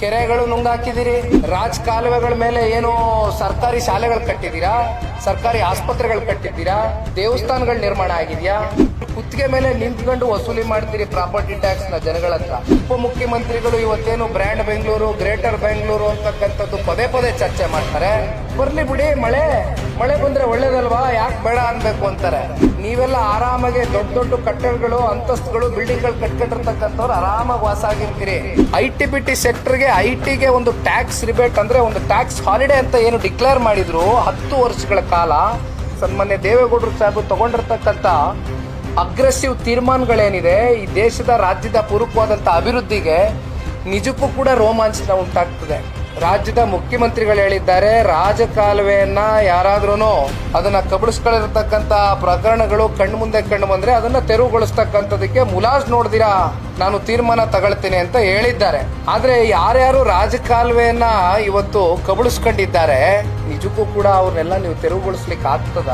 ಕೆರೆಗಳು ನುಂಗಾಕಿದಿರಿ ರಾಜ್ ಕಾಲುವೆಗಳ ಮೇಲೆ ಏನು ಸರ್ಕಾರಿ ಶಾಲೆಗಳು ಕಟ್ಟಿದ್ದೀರಾ, ಸರ್ಕಾರಿ ಆಸ್ಪತ್ರೆಗಳು ಕಟ್ಟಿದ್ದೀರಾ, ದೇವಸ್ಥಾನಗಳು ನಿರ್ಮಾಣ ಆಗಿದೆಯಾ? ಕುತ್ತಿಗೆ ಮೇಲೆ ನಿಂತ್ಕೊಂಡು ವಸೂಲಿ ಮಾಡ್ತೀರಿ ಪ್ರಾಪರ್ಟಿ ಟ್ಯಾಕ್ಸ್ನ ಜನಗಳ ಹತ್ರ ಉಪಮುಖ್ಯಮಂತ್ರಿಗಳು ಇವತ್ತೇನು ಬ್ರ್ಯಾಂಡ್ ಬೆಂಗಳೂರು, ಗ್ರೇಟರ್ ಬೆಂಗಳೂರು ಅಂತಕ್ಕಂಥದ್ದು ಪದೇ ಪದೇ ಚರ್ಚೆ ಮಾಡ್ತಾರೆ. ಬರ್ಲಿ ಬಿಡಿ, ಮಳೆ ಮಳೆ ಬಂದ್ರೆ ಒಳ್ಳೇದಲ್ವಾ? ಯಾಕೆ ಬೇಡ ಅನ್ಬೇಕು ಅಂತಾರೆ? ನೀವೆಲ್ಲ ಆರಾಮಾಗಿ ದೊಡ್ಡ ದೊಡ್ಡ ಕಟ್ಟಡಗಳು, ಅಂತಸ್ತುಗಳು ಬಿಲ್ಡಿಂಗ್ಗಳು ಕಟ್ಕೊಂಡಿರ್ತಕ್ಕಂಥವ್ರು ಆರಾಮಾಗಿ ವಾಸ ಆಗಿರ್ತೀರಿ ಐ ಟಿ ಬಿ ಟಿ ಸೆಕ್ಟರ್ಗೆ ಐ ಟಿಗೆ ಒಂದು ಟ್ಯಾಕ್ಸ್ ರಿಬೇಟ್ ಅಂದ್ರೆ ಒಂದು ಟ್ಯಾಕ್ಸ್ ಹಾಲಿಡೇ ಅಂತ ಏನು ಡಿಕ್ಲೇರ್ ಮಾಡಿದ್ರು ಹತ್ತು ವರ್ಷಗಳ ಕಾಲ, ಸನ್ಮಾನ್ಯ ದೇವೇಗೌಡರು ಸಾಹೇಬ್ ತಗೊಂಡಿರ್ತಕ್ಕಂಥ ಅಗ್ರೆಸಿವ್ ತೀರ್ಮಾನಗಳೇನಿದೆ, ಈ ದೇಶದ ರಾಜ್ಯದ ಪೂರಕವಾದಂಥ ಅಭಿವೃದ್ಧಿಗೆ ನಿಜಕ್ಕೂ ಕೂಡ ರೋಮಾಂಚನ ಉಂಟಾಗ್ತದೆ. ರಾಜ್ಯದ ಮುಖ್ಯಮಂತ್ರಿಗಳು ಹೇಳಿದ್ದಾರೆ, ರಾಜಕಾಲುವೆಯನ್ನ ಯಾರಾದ್ರೂ ಅದನ್ನ ಕಬಳಿಸ್ಕೊಳ್ಳಿರ್ತಕ್ಕಂತ ಪ್ರಕರಣಗಳು ಕಣ್ಣು ಮುಂದೆ ಕಣ್ಣು ಬಂದ್ರೆ ಅದನ್ನ ತೆರವುಗೊಳಿಸ್ತಕ್ಕಂಥದಕ್ಕೆ ಮುಲಾಜ್ ನೋಡ್ದಿರಾ, ನಾನು ತೀರ್ಮಾನ ತಗೊಳ್ತೀನಿ ಅಂತ ಹೇಳಿದ್ದಾರೆ. ಆದ್ರೆ ಯಾರ್ಯಾರು ರಾಜಕಾಲುವೆಯನ್ನ ಇವತ್ತು ಕಬಳಿಸ್ಕೊಂಡಿದ್ದಾರೆ, ನಿಜಕ್ಕೂ ಕೂಡ ಅವ್ರನ್ನೆಲ್ಲ ನೀವು ತೆರವುಗೊಳಿಸ್ಲಿಕ್ಕೆ ಆಗ್ತದ